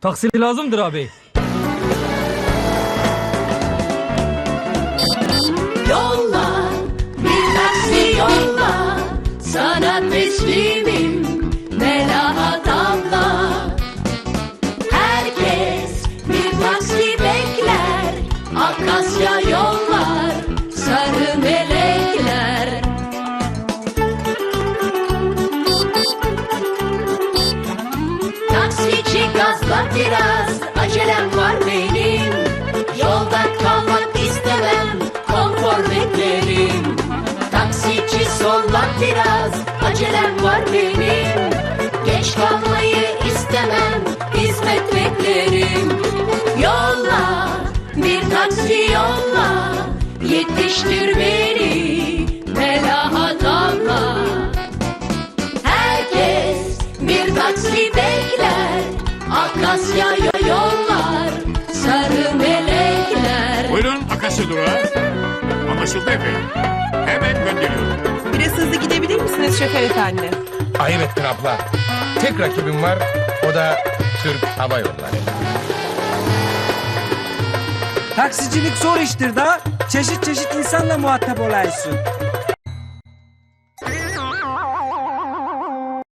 Taksi lazımdır abi. Yolla bir taksi yolla. Sana teslimim Melahat abla. Herkes bir taksi bekler. Akasya yollar gazla biraz Acelem var benim. Yolda kalmak istemem Konfor beklerim. Taksici solla biraz Acelem var benim. Geç kalmayı istemem Hizmet beklerim. Yolla Bir taksi yolla. Yetiştir beni Melahat abla Herkes bir taksi bekler Akasya yollar Sarı melekler Buyurun Akasya durağı. Anlaşıldı efendim. Hemen gönderiyorum. Biraz hızlı gidebilir misiniz şoför efendi? Ayıp ettin abla. Tek rakibim var. O da Türk Hava Yolları. Taksicilik zor iştir da çeşit çeşit insanla muhatap olaysın.